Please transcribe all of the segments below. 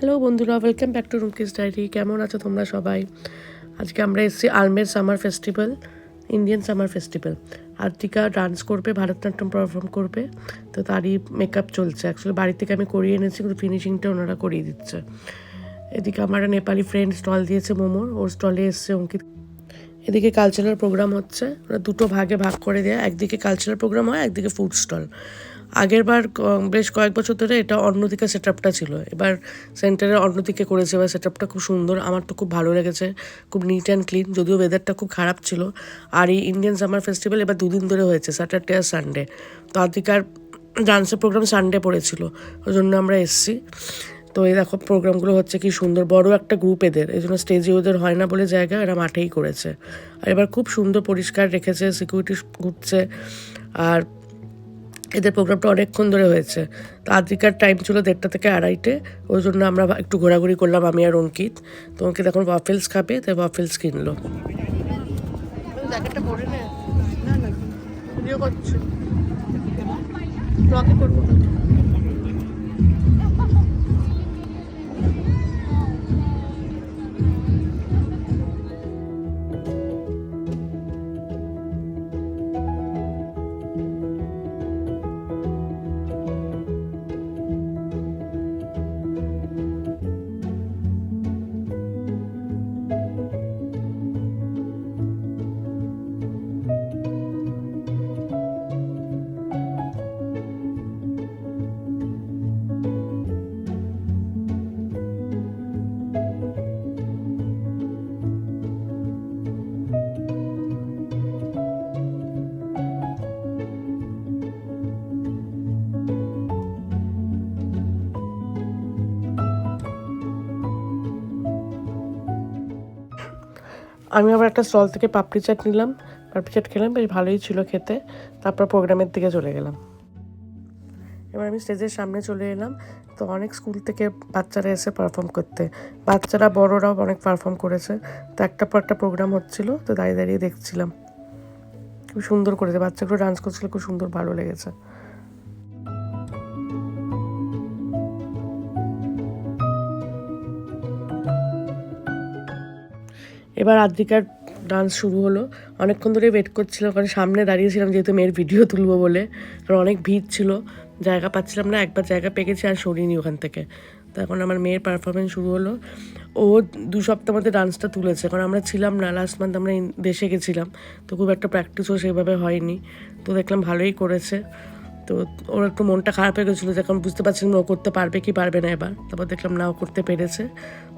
Hello বন্ধুরা welcome back to Rumki's diary কেমন আছো তোমরা সবাই? আজকে আমরা এসেছি আলমের summer festival Indian summer festival Artika dance করবে, ভারতনাট্যম পারফর্ম করবে। তো তারই মেকআপ চলছে। অ্যাকচুয়ালি বাড়ি থেকে আমি করিয়ে এনেছি, কিন্তু ফিনিশিংটা ওনারা করিয়ে দিচ্ছে। এদিকে আমার নেপালি ফ্রেন্ড স্টল দিয়েছে মোমোর ওর স্টলে এসছে অঙ্কিত। এদিকে কালচারাল প্রোগ্রাম হচ্ছে। ওরা দুটো ভাগে ভাগ করে দেয়। একদিকে কালচারাল প্রোগ্রাম হয়, একদিকে ফুড স্টল আগের বার বেশ কয়েক বছর ধরে এটা অন্যদিকে সেট আপটা ছিল। এবার সেন্টারে অন্যদিকে করেছে, এবার সেট আপটা খুব সুন্দর, আমার তো খুব ভালো লেগেছে, খুব নিট অ্যান্ড ক্লিন যদিও ওয়েদারটা খুব খারাপ ছিল। আর এই ইন্ডিয়ান সামার ফেস্টিভ্যাল এবার দুদিন ধরে হয়েছে স্যাটারডে আর সানডে তো আদিকার ডান্সের প্রোগ্রাম সানডে পড়েছিল, ওই জন্য আমরা এসছি। তো এই দেখো প্রোগ্রামগুলো হচ্ছে কি সুন্দর, বড় একটা গ্রুপ এদের, এই জন্য স্টেজে ওদের হয় না বলে জায়গা, এরা মাঠেই করেছে। আর এবার খুব সুন্দর পরিষ্কার রেখেছে সিকিউরিটি ঘুরছে, আর এদের প্রোগ্রামটা অনেকক্ষণ ধরে হয়েছে। তো আদ্রিকার টাইম ছিল দেড়টা থেকে আড়াইটে। ওই জন্য আমরা একটু ঘোরাঘুরি করলাম, আমি আর অঙ্কিত। তো অঙ্কিত এখন ওয়াফেলস খাবে, তাই ওয়াফেলস কিনলো। করছি। করব আমি আবার একটা স্টল থেকে পাপড়ি চাট নিলাম। পাপড়ি চাট খেলাম, বেশ ভালোই ছিল খেতে। তারপর প্রোগ্রামের দিকে চলে গেলাম। এবার আমি স্টেজের সামনে চলে এলাম। তো অনেক স্কুল থেকে বাচ্চারা এসে পারফর্ম করতে। বাচ্চারা, বড়রাও অনেক পারফর্ম করেছে। তো একটা পর একটা প্রোগ্রাম হচ্ছিল, তো দাঁড়িয়ে দাঁড়িয়ে দেখছিলাম। খুব সুন্দর করেছে। বাচ্চাগুলো ডান্স করছিল, খুব সুন্দর, ভালো লেগেছে। এবার আদ্রিকার ডান্স শুরু হলো। অনেকক্ষণ ধরে ওয়েট করছিলাম, কারণ সামনে দাঁড়িয়েছিলাম যেহেতু মেয়ের ভিডিও তুলবো বলে। কারণ অনেক ভিড় ছিল, জায়গা পাচ্ছিলাম না, একবার জায়গা পেয়ে গেছি আর সরিনি ওখান থেকে। তো এখন আমার মেয়ের পারফরমেন্স শুরু হলো। ও দু সপ্তাহ মধ্যে ডান্সটা তুলেছে, কারণ আমরা ছিলাম না লাস্ট মান্থ আমরা দেশে গেছিলাম। তো খুব একটা প্র্যাকটিসও সেভাবে হয়নি। তো দেখলাম ভালোই করেছে। তো ওর একটু মনটা খারাপ হয়ে গেছিল যে যখন বুঝতে পারছিলাম ও করতে পারবে কি পারবে না এবার। তারপর দেখলাম না, ও করতে পেরেছে।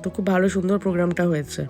তো খুব ভালো, সুন্দর প্রোগ্রামটা হয়েছে।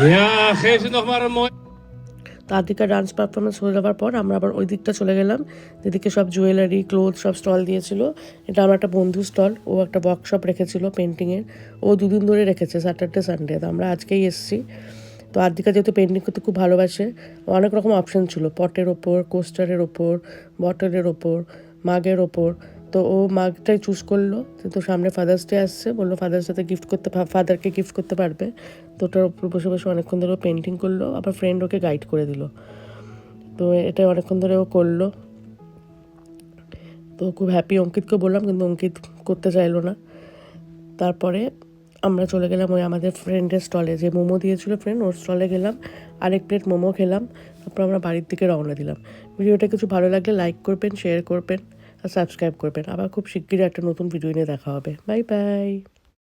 Ja, geef ze dance performance হয়ে যাওয়ার পর আমরা আবার ওই দিকটা চলে গেলাম। যেদিকে সব জুয়েলারি ক্লোথ সব স্টল দিয়েছিল। এটা আমার একটা বন্ধু স্টল ও একটা ওয়ার্কশপ রেখেছিল পেন্টিংয়ের ও দুদিন ধরে রেখেছে স্যাটারডে সানডে তো। আমরা আজকেই এসেছি। তো আদিকা যেহেতু পেন্টিং করতে খুব ভালোবাসে অনেক রকম অপশন ছিল। পটের ওপর কোস্টারের ওপর বটলের ওপর মাগের ওপর। তো ও মাগটাই চুজ করল। তো সামনে ফাদার্স ডে আসছে, বলল ফাদার্স ডেতে গিফট করতে ফাদারকে গিফট করতে পারবে। তো ওটার উপর বসে বসে অনেকক্ষণ ধরে ও পেন্টিং করল, আবার ফ্রেন্ড ওকে গাইড করে দিল। তো এটা অনেকক্ষণ ধরে ও করল। তো খুব হ্যাপি অঙ্কিতকে বললাম, কিন্তু অঙ্কিত করতে চাইলো না। তারপরে আমরা চলে গেলাম ওই আমাদের ফ্রেন্ডের স্টলে যে মোমো দিয়েছিল ফ্রেন্ড ওর স্টলে গেলাম, আরেক প্লেট মোমো খেলাম। তারপর আমরা বাড়ির দিকে রওনা দিলাম। ভিডিওটা কিছু ভালো লাগলে লাইক করবেন শেয়ার করবেন। আর সাবস্ক্রাইব করবেন। আবার খুব শিগগিরই একটা নতুন ভিডিও নিয়ে দেখা হবে। Bye bye